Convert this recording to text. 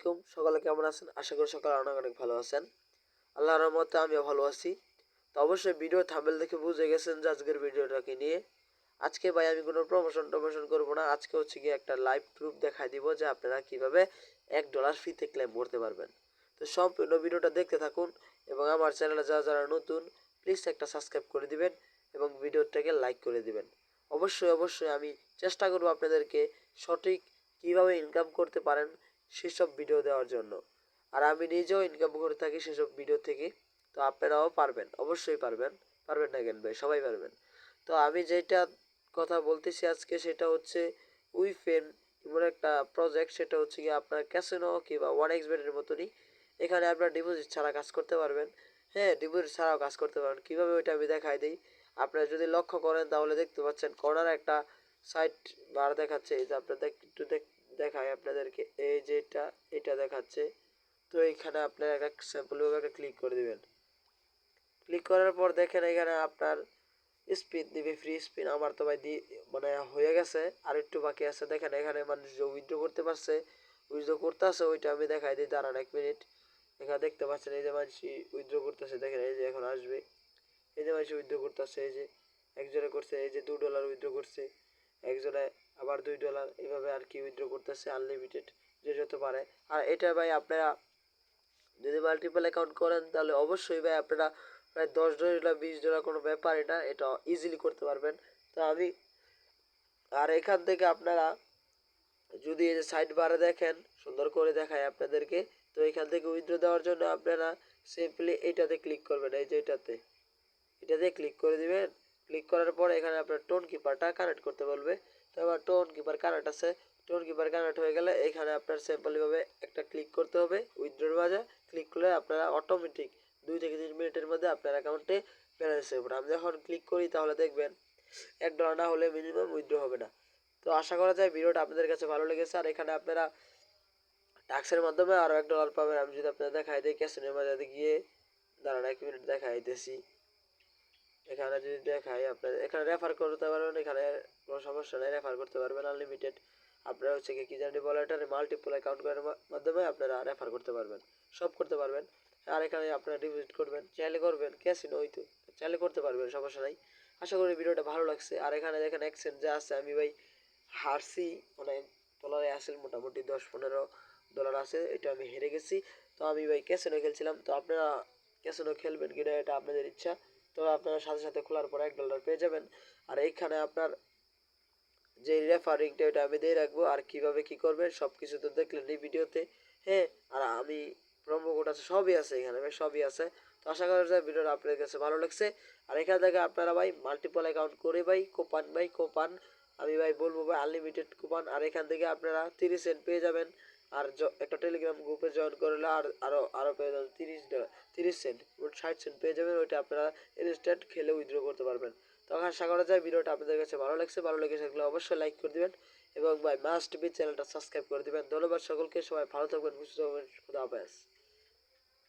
আলাইকুম। সকালে কেমন আছেন? আশা করি সকালে অনেক অনেক ভালো আছেন। আল্লাহর রহমতে আমিও ভালো আছি। তো অবশ্যই ভিডিও থামেল দেখে বুঝে গেছেন যে আজকের ভিডিওটাকে নিয়ে। আজকে ভাই আমি কোনো প্রমোশন টমোশন করব না। আজকে হচ্ছে গিয়ে একটা লাইভ প্রুফ দেখাই দিব যে আপনারা কীভাবে এক ডলার ফিতে ক্লেম করতে পারবেন। তো সম্পূর্ণ ভিডিওটা দেখতে থাকুন এবং আমার চ্যানেলে যারা যারা নতুন প্লিজ একটা সাবস্ক্রাইব করে দিবেন এবং ভিডিওটাকে লাইক করে দিবেন। অবশ্যই অবশ্যই আমি চেষ্টা করব আপনাদেরকে সঠিক কীভাবে ইনকাম করতে পারেন সেসব ভিডিও দেওয়ার জন্য। আর আমি নিজেও ইনকাম করে থাকি সেসব ভিডিও থেকে, তো আপনারাও পারবেন, অবশ্যই পারবেন। পারবেন না কেন ভাই? সবাই পারবেন। তো আমি যেটা কথা বলতেছি আজকে সেটা হচ্ছে উইফেন এমন একটা প্রজেক্ট সেটা হচ্ছে কি আপনার ক্যাসিনো কিংবা ওয়ান এক্স বেডের মতনই। এখানে আপনার ডিপোজিট ছাড়া কাজ করতে পারবেন। হ্যাঁ ডিপোজিট ছাড়াও কাজ করতে পারবেন। কীভাবে ওইটা আমি দেখাই দিই? আপনারা যদি লক্ষ্য করেন, তাহলে দেখতে পাচ্ছেন কর্নার একটা সাইট বার দেখাচ্ছে। এই যে আপনাদের একটু দেখ দেখায় আপনাদেরকে। এই যে এটা দেখাচ্ছে। তো এখানে আপনারা একটা স্যাম্পলভাবে ক্লিক করে দিবেন। ক্লিক করার পর দেখেন এখানে আপনার স্পিন দিবে ফ্রি স্পিন আমার তো ভাই দি মানে হয়ে গেছে, আর একটু বাকি আছে। দেখেন এখানে মানুষ যে উইথড্র করতে পারছে উইথড্র করতে আছে ওইটা আমি দেখাই দিই, দাঁড়ান এক মিনিট এখানে দেখতে পাচ্ছেন এই যে মানুষ উইথড্র করতেছে, দেখেন এই যে এখন আসবে। এই যে মানুষ উইথড্র করতেছে, এই যে একজনে করছে, এই যে দু ডলার উইথড্র করছে, একজনে আবার দুই ডলার এভাবে আর কি উইথড্র করতেছে আনলিমিটেড যে যত পারে। আর এটা ভাই আপনারা যদি মাল্টিপল অ্যাকাউন্ট করেন, তাহলে অবশ্যই ভাই আপনারা প্রায় দশ ডলার বিশ ডলার কোনো ব্যাপার এটা এটা ইজিলি করতে পারবেন। তো আমি আর এখান থেকে আপনারা যদি এই যে সাইড বারে দেখেন, সুন্দর করে দেখায় আপনাদেরকে, তো এখান থেকে উইথড্র দেওয়ার জন্য আপনারা সিম্পলি এইটাতে ক্লিক করবেন, এই যে এটাতে। এটাতে ক্লিক করে দিবেন। ক্লিক করার পর এখানে আপনার টোন কিপারটা কানেক্ট করতে বলবে। আমার টোন কিপার কানেক্ট আছে। টোন কিপার কানেক্ট হয়ে গেলে এখানে আপনার সিম্পলিভাবে একটা ক্লিক করতে হবে উইথড্রোর মাঝে ক্লিক করলে আপনারা অটোমেটিক দুই থেকে তিন মিনিটের মধ্যে আপনার অ্যাকাউন্টে ব্যালেন্স হয়ে পড়ে আমি যখন ক্লিক করি তাহলে দেখবেন এক ডলার না হলে মিনিমাম উইথড্র হবে না। তো আশা করা যায় ভিডিওটা আপনাদের কাছে ভালো লেগেছে। আর এখানে আপনারা ট্যাক্সের মাধ্যমে আরও এক ডলার পাবেন। আমি যদি আপনাদের দেখাই দিই ক্যাসিনের মাঝে গিয়ে দাঁড়ান, এক মিনিট দেখাই দিয়েছি এখানে যদি দেখাই আপনার এখানে রেফার করতে পারবেন, এখানে কোনো সমস্যা নেই রেফার করতে পারবেন আনলিমিটেড আপনারা হচ্ছে কি জানি বলে এটা মাল্টিপল অ্যাকাউন্ট করার মাধ্যমে আপনারা রেফার করতে পারবেন, সব করতে পারবেন। আর এখানে আপনারা ডিপোজিট করবেন, চাইলে করবেন ক্যাশিনো ওই তো চাইলে করতে পারবেন, সমস্যা নাই। আশা করি ভিডিওটা ভালো লাগছে। আর এখানে দেখেন এক্সচেঞ্জ যা আছে, আমি ভাই হারছি মানে ডলারে আসেন মোটামুটি দশ পনেরো ডলার আছে, এটা আমি হেরে গেছি। তো আমি ভাই ক্যাসিনো খেলছিলাম, তো আপনারা ক্যাসিনো খেলবেন কিনা, এটা আপনাদের ইচ্ছা। তো আপনারা সাথে সাথে খোলার পর এক ডলার পেয়ে যাবেন। আর এইখানে আপনার যে রেফারিংটা ওটা আমি দিয়ে রাখব, আর কীভাবে কি করবেন সব কিছু তো দেখলেন এই ভিডিওতে। হ্যাঁ আর আমি প্রোমো কোড আছে, সবই আছে এখানে, ভাই, সবই আছে। তো আশা করা যায় ভিডিওটা আপনাদের কাছে ভালো লাগছে। আর এখান থেকে আপনারা, ভাই মাল্টিপল অ্যাকাউন্ট করে, ভাই কোপান ভাই কোপান আমি, ভাই, বলব, ভাই আনলিমিটেড কুপন আর এখান থেকে আপনারা তিরিশ সেন্ট পেয়ে যাবেন। আর একটা টেলিগ্রাম গ্রুপে জয়েন করলে আর আরও আরও পেয়ে যাবেন তিরিশ তিরিশ সেন্ট ষাট সেন্ট পেয়ে যাবেন, ওইটা আপনারা ইনস্ট্যান্ট খেলে উইথড্র করতে পারবেন। তখন আশা করা যায় ভিডিওটা আপনাদের কাছে ভালো লাগছে, ভালো লেগে থাকলে অবশ্যই লাইক করে দেবেন এবং ভাই মাস্ট বি চ্যানেলটা সাবস্ক্রাইব করে দেবেন। ধন্যবাদ সকলকে, সবাই ভালো থাকবেন, সুস্থ থাকবেন, খুদা হাফেজ।